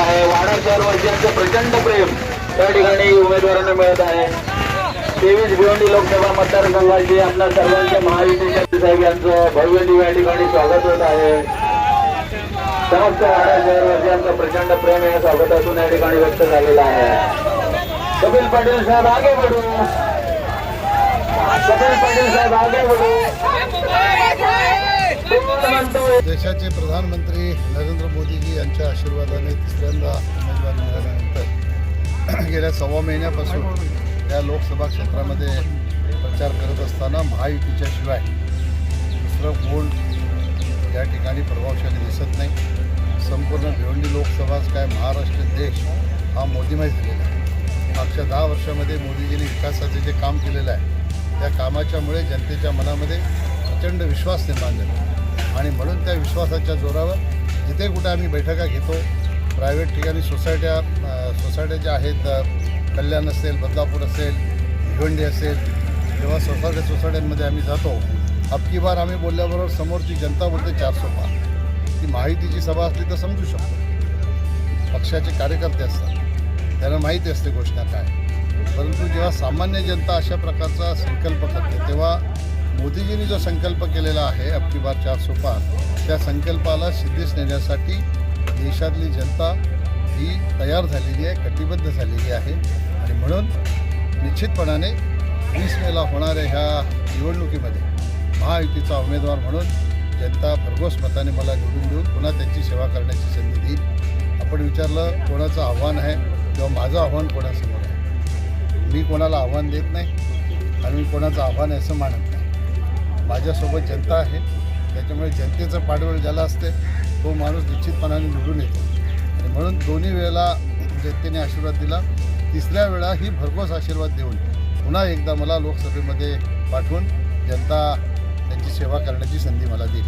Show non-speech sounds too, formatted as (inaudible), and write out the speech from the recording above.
आहे वाडा शहर वर्षांचं प्रचंड प्रेम त्या ठिकाणी उमेदवारांना मिळत आहे तेवीस भिवंडी लोकसभा मतदारसंघाचे आपल्या सर्वांच्या महायुतीच्या साहेब यांचं भव्य या ठिकाणी स्वागत होत आहे समस्त वाडा शहरवासियांचं प्रचंड प्रेम या स्वागतातून या ठिकाणी व्यक्त झालेलं आहे कपिल पाटील साहेब आगे बढू कपिल पाटील साहेब आगे बढू देशाचे प्रधानमंत्री नरेंद्र मोदीजी यांनी आशीर्वादाने तिसऱ्यांदा उमेदवारी मिळाल्यानंतर (clears throat) गेल्या सव्वा महिन्यापासून या लोकसभा क्षेत्रामध्ये प्रचार करत असताना महायुतीच्या शिवाय दुसरं कोण या ठिकाणी प्रभावशाली दिसत नाही. संपूर्ण भिवंडी लोकसभाच काय महाराष्ट्र देश हा मोदीमय झालेला आहे. मागच्या दहा वर्षामध्ये मोदीजींनी विकासाचे जे काम केलेलं आहे त्या कामाच्यामुळे जनतेच्या मनामध्ये प्रचंड विश्वास निर्माण झाला. आणि म्हणून त्या विश्वासाच्या जोरावर जिथे कुठे आम्ही बैठका घेतो प्रायव्हेट ठिकाणी सोसायट्या सोसायट्या ज्या आहेत कल्याण असेल बदलापूर असेल भिवंडी असेल तेव्हा सोसायट्या सोसायट्यांमध्ये आम्ही जातो अबकी बार आम्ही बोलल्याबरोबर समोरची जनता बोलते चार पार ती माहितीची सभा असली तर समजू शकतो. पक्षाचे कार्यकर्ते असतात. त्यांना माहिती असते गोष्ट काय. परंतु जेव्हा सामान्य जनता अशा प्रकारचा संकल्प करते तेव्हा मोदीजींनी जो संकल्प केलेला आहे अबकी बार चार सोपा त्या संकल्पाला सिद्धीस नेण्यासाठी देशातली जनता ही तयार झालेली आहे कटिबद्ध झालेली आहे. आणि म्हणून निश्चितपणाने वीस मेला होणाऱ्या ह्या निवडणुकीमध्ये महायुतीचा उमेदवार म्हणून जनता भरघोस मताने मला निवडून देऊन पुन्हा त्यांची सेवा करण्याची संधी देईल. आपण विचारलं कोणाचं आव्हान आहे? किंवा माझं आव्हान कोणासमोर आहे? मी कोणाला आव्हान देत नाही आणि मी कोणाचं आव्हान आहे असं मानत नाही. माझ्यासोबत जनता आहे. त्याच्यामुळे जनतेचं पाठबळ ज्याला असते तो माणूस निश्चितपणाने निवडून येतो. आणि म्हणून दोन्ही वेळेला जनतेने आशीर्वाद दिला. तिसऱ्या वेळा ही भरघोस आशीर्वाद देऊन पुन्हा एकदा मला लोकसभेमध्ये पाठवून जनता त्यांची सेवा करण्याची संधी मला देईल